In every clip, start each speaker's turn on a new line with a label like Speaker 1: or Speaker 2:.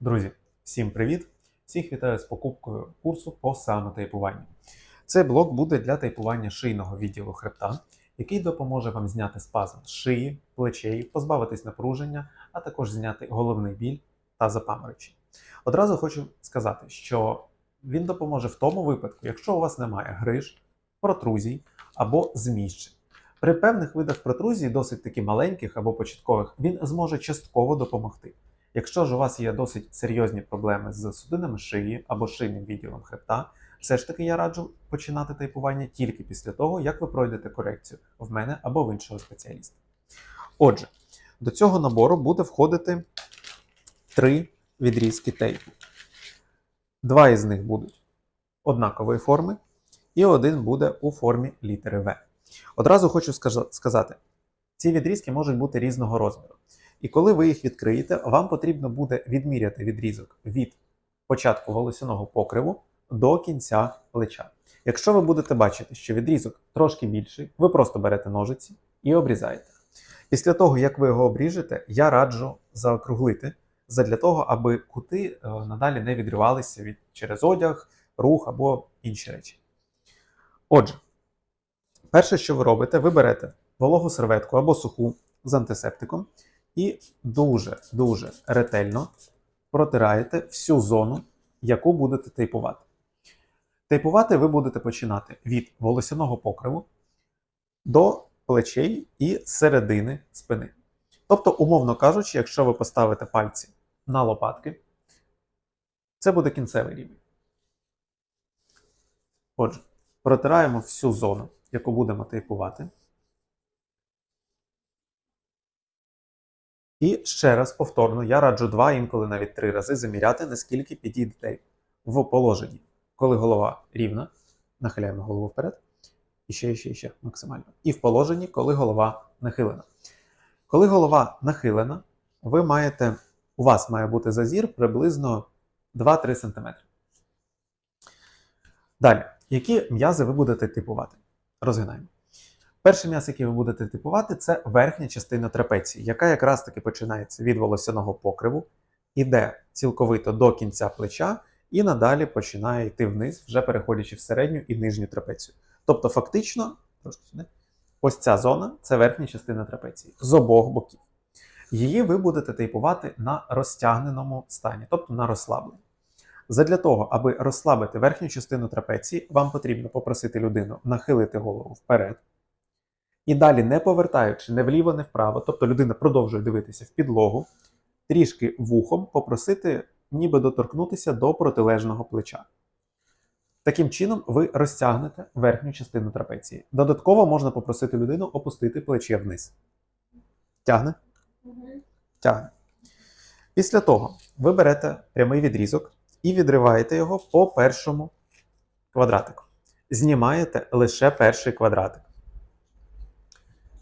Speaker 1: Друзі, всім привіт! Всіх вітаю з покупкою курсу по самотейпуванню. Цей блок буде для тейпування шийного відділу хребта, який допоможе вам зняти спазм шиї, плечей, позбавитись напруження, а також зняти головний біль та запаморочі. Одразу хочу сказати, що він допоможе в тому випадку, якщо у вас немає гриж, протрузій або зміщень. При певних видах протрузій, досить таки маленьких або початкових, він зможе частково допомогти. Якщо ж у вас є досить серйозні проблеми з судинами шиї або шийним відділом хребта, все ж таки я раджу починати тайпування тільки після того, як ви пройдете корекцію в мене або в іншого спеціаліста. Отже, до цього набору буде входити три відрізки тейпу. Два із них будуть однакової форми, і один буде у формі літери В. Одразу хочу сказати: ці відрізки можуть бути різного розміру. І коли ви їх відкриєте, вам потрібно буде відміряти відрізок від початку волосяного покриву до кінця плеча. Якщо ви будете бачити, що відрізок трошки більший, ви просто берете ножиці і обрізаєте. Після того, як ви його обріжете, я раджу заокруглити задля того, аби кути е, надалі не відривалися від через одяг, рух або інші речі. Отже, перше, що ви робите, ви берете вологу серветку або суху з антисептиком і дуже-дуже ретельно протираєте всю зону, яку будете тейпувати. Тейпувати ви будете починати від волосяного покриву до плечей і середини спини. Тобто, умовно кажучи, якщо ви поставите пальці на лопатки, це буде кінцевий рівень. Отже, протираємо всю зону, яку будемо тейпувати. І ще раз повторно, я раджу два, інколи навіть три рази заміряти, наскільки підійде в положенні. Коли голова рівна, нахиляємо голову вперед. І ще, і ще, і ще максимально. І в положенні, коли голова нахилена. Коли голова нахилена, ви маєте, у вас має бути зазір приблизно 2-3 см. Далі, які м'язи ви будете типувати? Розгинаємо. Перше м'ясо, яке ви будете типувати, це верхня частина трапеції, яка якраз таки починається від волосяного покриву, іде цілковито до кінця плеча і надалі починає йти вниз, вже переходячи в середню і нижню трапецію. Тобто, фактично, ось ця зона це верхня частина трапеції з обох боків. Її ви будете тейпувати на розтягненому стані, тобто на розслабленні. Задля того, аби розслабити верхню частину трапеції, вам потрібно попросити людину нахилити голову вперед. І далі, не повертаючи не вліво, не вправо, тобто людина продовжує дивитися в підлогу, трішки вухом попросити, ніби доторкнутися до протилежного плеча. Таким чином, ви розтягнете верхню частину трапеції. Додатково можна попросити людину опустити плече вниз. Тягне? Тягне. Після того ви берете прямий відрізок і відриваєте його по першому квадратику. Знімаєте лише перший квадратик.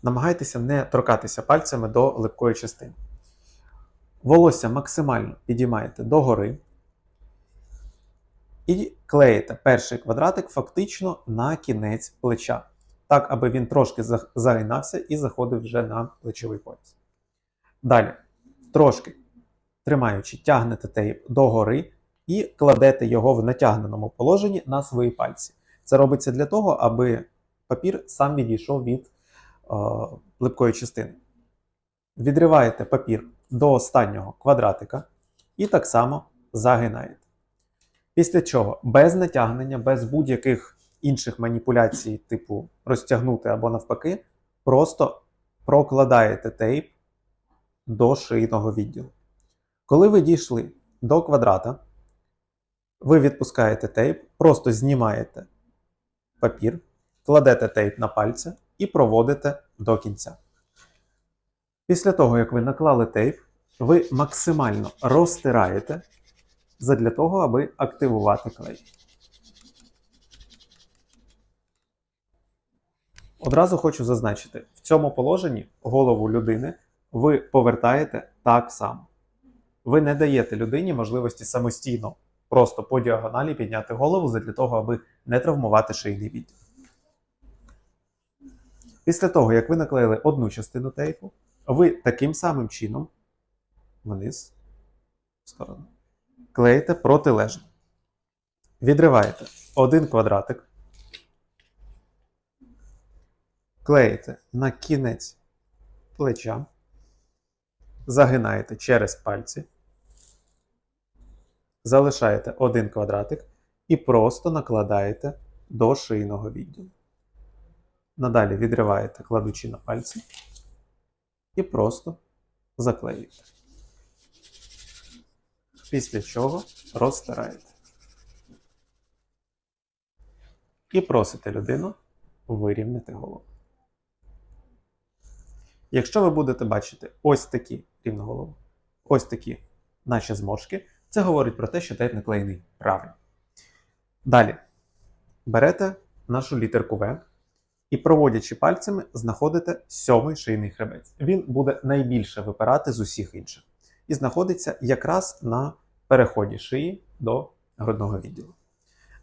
Speaker 1: Намагайтеся не торкатися пальцями до липкої частини. Волосся максимально підіймаєте догори і клеїте перший квадратик фактично на кінець плеча, так, аби він трошки загинався і заходив вже на плечовий пояс. Далі, трошки тримаючи, тягнете тейп догори і кладете його в натягненому положенні на свої пальці. Це робиться для того, аби папір сам відійшов від липкої частини. Відриваєте папір до останнього квадратика і так само загинаєте. Після чого без натягнення, без будь-яких інших маніпуляцій, типу розтягнути або навпаки, просто прокладаєте тейп до шийного відділу. Коли ви дійшли до квадрата, ви відпускаєте тейп, просто знімаєте папір, кладете тейп на пальця і проводите до кінця. Після того, як ви наклали тейп, ви максимально розтираєте задля того, аби активувати клей. Одразу хочу зазначити, в цьому положенні голову людини ви повертаєте так само. Ви не даєте людині можливості самостійно просто по діагоналі підняти голову задля того, аби не травмувати шийний відділ. Після того, як ви наклеїли одну частину тейпу, ви таким самим чином вниз в сторону клеїте протилежно. Відриваєте один квадратик, клеїте на кінець плеча, загинаєте через пальці, залишаєте один квадратик і просто накладаєте до шийного відділу. Надалі відриваєте, кладучи на пальці, і просто заклеюєте. Після чого розтираєте. І просите людину вирівняти голову. Якщо ви будете бачити ось такі рівно голову, ось такі наші зморшки, це говорить про те, що тейп наклеєний правильно. Далі берете нашу літерку В і, проводячи пальцями, знаходите сьомий шийний хребець. Він буде найбільше випирати з усіх інших. І знаходиться якраз на переході шиї до грудного відділу.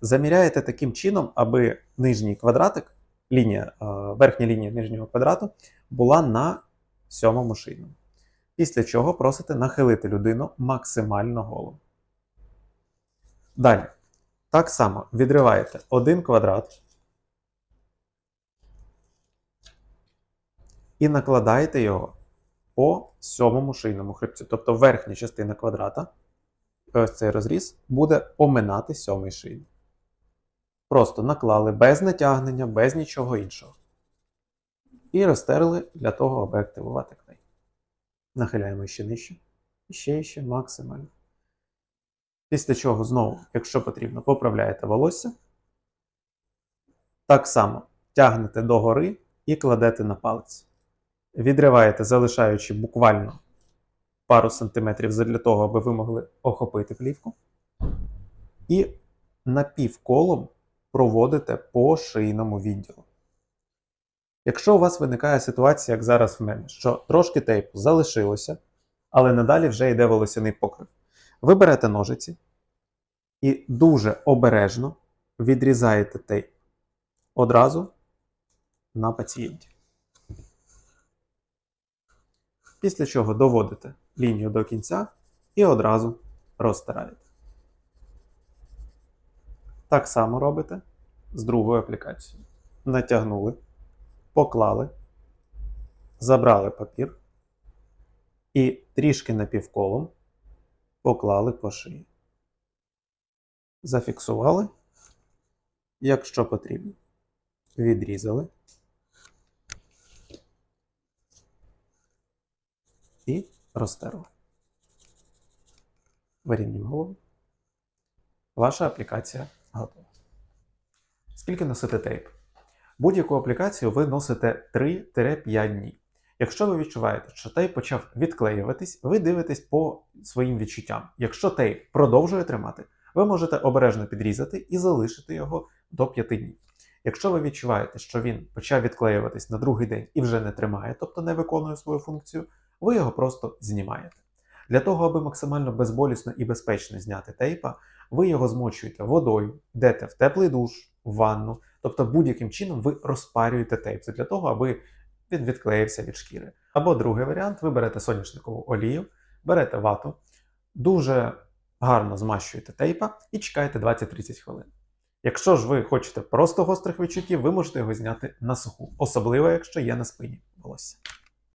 Speaker 1: Заміряєте таким чином, аби нижній квадратик, лінія, е, верхня лінія нижнього квадрату була на сьомому шийному. Після чого просите нахилити людину максимально голову. Далі. Так само відриваєте один квадрат і накладаєте його по сьомому шийному хребцю. Тобто верхня частина квадрата, ось цей розріз, буде оминати сьомий шийний. Просто наклали без натягнення, без нічого іншого. І розтерли для того, аби активувати клей. Нахиляємо ще нижче. І ще ще максимально. Після чого знову, якщо потрібно, поправляєте волосся. Так само тягнете догори і кладете на палець. Відриваєте, залишаючи буквально пару сантиметрів для того, аби ви могли охопити плівку. І напівколом проводите по шийному відділу. Якщо у вас виникає ситуація, як зараз в мене, що трошки тейпу залишилося, але надалі вже йде волосяний покрив, ви берете ножиці і дуже обережно відрізаєте тейп одразу на пацієнті. Після чого доводите лінію до кінця і одразу розтираєте. Так само робите з другою аплікацією. Натягнули, поклали, забрали папір і трішки напівколом поклали по шиї. Зафіксували, якщо потрібно, відрізали і розтерли. Вирівнюємо голову. Ваша аплікація готова. Скільки носите тейп? Будь-яку аплікацію ви носите 3-5 дні. Якщо ви відчуваєте, що тейп почав відклеюватись, ви дивитесь по своїм відчуттям. Якщо тейп продовжує тримати, ви можете обережно підрізати і залишити його до 5 днів. Якщо ви відчуваєте, що він почав відклеюватись на другий день і вже не тримає, тобто не виконує свою функцію, ви його просто знімаєте. Для того, аби максимально безболісно і безпечно зняти тейпа, ви його змочуєте водою, йдете в теплий душ, в ванну, тобто будь-яким чином ви розпарюєте тейп. Це для того, аби він відклеївся від шкіри. Або другий варіант: ви берете соняшникову олію, берете вату, дуже гарно змащуєте тейпа і чекаєте 20-30 хвилин. Якщо ж ви хочете просто гострих відчуттів, ви можете його зняти на суху, особливо якщо є на спині волосся.